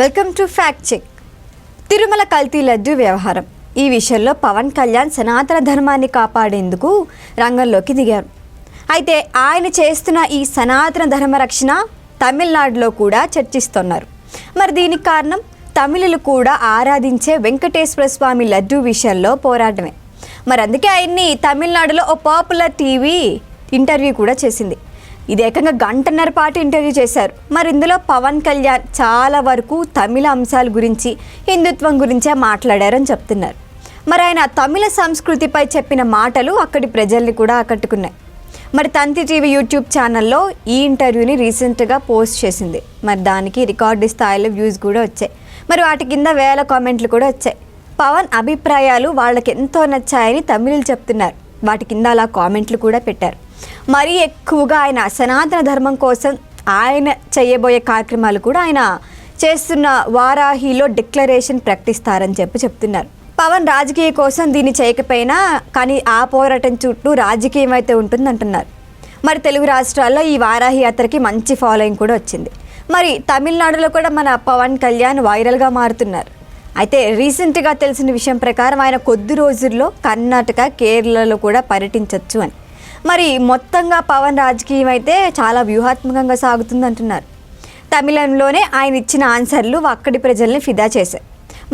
Welcome to fact check. Tirumala కల్తీ లడ్డు వ్యవహారం. ఈ విషయంలో పవన్ కళ్యాణ్ సనాతన ధర్మాన్ని కాపాడేందుకు రంగంలోకి దిగారు. అయితే ఆయన చేస్తున్న ఈ సనాతన ధర్మ రక్షణ తమిళనాడులో కూడా చర్చిస్తున్నారు. మరి దీనికి కారణం? తమిళులు కూడా ఆరాధించే వెంకటేశ్వర స్వామి లడ్డు విషయంలో పోరాటమే. మరి అందుకే ఆయన్ని తమిళనాడులో ఓ పాపులర్ టీవీ ఇంటర్వ్యూ కూడా చేసింది. ఇది ఏకంగా గంటన్నర పాటు ఇంటర్వ్యూ చేశారు. మరి ఇందులో పవన్ కళ్యాణ్ చాలా వరకు తమిళ అంశాల గురించి హిందుత్వం గురించే మాట్లాడారని చెప్తున్నారు. మరి ఆయన తమిళ సంస్కృతిపై చెప్పిన మాటలు అక్కడి ప్రజల్ని కూడా ఆకట్టుకున్నాయి. మరి తంతి టీవీ యూట్యూబ్ ఛానల్లో ఈ ఇంటర్వ్యూని రీసెంట్గా పోస్ట్ చేసింది. మరి దానికి రికార్డు స్థాయిలో వ్యూస్ కూడా వచ్చాయి. మరి వాటి కింద వేల కామెంట్లు కూడా వచ్చాయి. పవన్ అభిప్రాయాలు వాళ్ళకి ఎంతో నచ్చాయని తమిళులు చెప్తున్నారు. వాటి కింద అలా కామెంట్లు కూడా పెట్టారు. మరీ ఎక్కువగా ఆయన సనాతన ధర్మం కోసం ఆయన చేయబోయే కార్యక్రమాలు కూడా ఆయన చేస్తున్న వారాహిలో డిక్లరేషన్ ప్రకటిస్తారని చెప్పి చెప్తున్నారు. పవన్ రాజకీయ కోసం దీన్ని చేయకపోయినా కానీ ఆ పోరాటం చుట్టూ రాజకీయం అయితే ఉంటుందంటున్నారు. మరి తెలుగు రాష్ట్రాల్లో ఈ వారాహి యాత్రకి మంచి ఫాలోయింగ్ కూడా వచ్చింది. మరి తమిళనాడులో కూడా మన పవన్ కళ్యాణ్ వైరల్గా మారుతున్నారు. అయితే రీసెంట్గా తెలిసిన విషయం ప్రకారం ఆయన కొద్ది రోజుల్లో కర్ణాటక కేరళలో కూడా పర్యటించవచ్చు అని. మరి మొత్తంగా పవన్ రాజకీయం అయితే చాలా వ్యూహాత్మకంగా సాగుతుంది అంటున్నారు తమిళంలోనే ఆయన ఇచ్చిన ఆన్సర్లు అక్కడి ప్రజల్ని ఫిదా చేశాయి.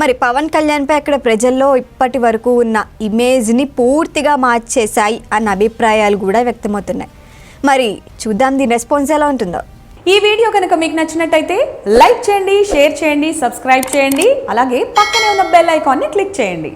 మరి పవన్ కళ్యాణ్పై అక్కడ ప్రజల్లో ఇప్పటి వరకు ఉన్న ఇమేజ్ని పూర్తిగా మార్చేశాయి అన్న అభిప్రాయాలు కూడా వ్యక్తమవుతున్నాయి. మరి చూద్దాం దీని రెస్పాన్స్ ఎలా ఉంటుందో. ఈ వీడియో కనుక మీకు నచ్చినట్టయితే లైక్ చేయండి షేర్ చేయండి సబ్స్క్రైబ్ చేయండి అలాగే పక్కనే ఉన్న బెల్ ఐకాన్ని క్లిక్ చేయండి.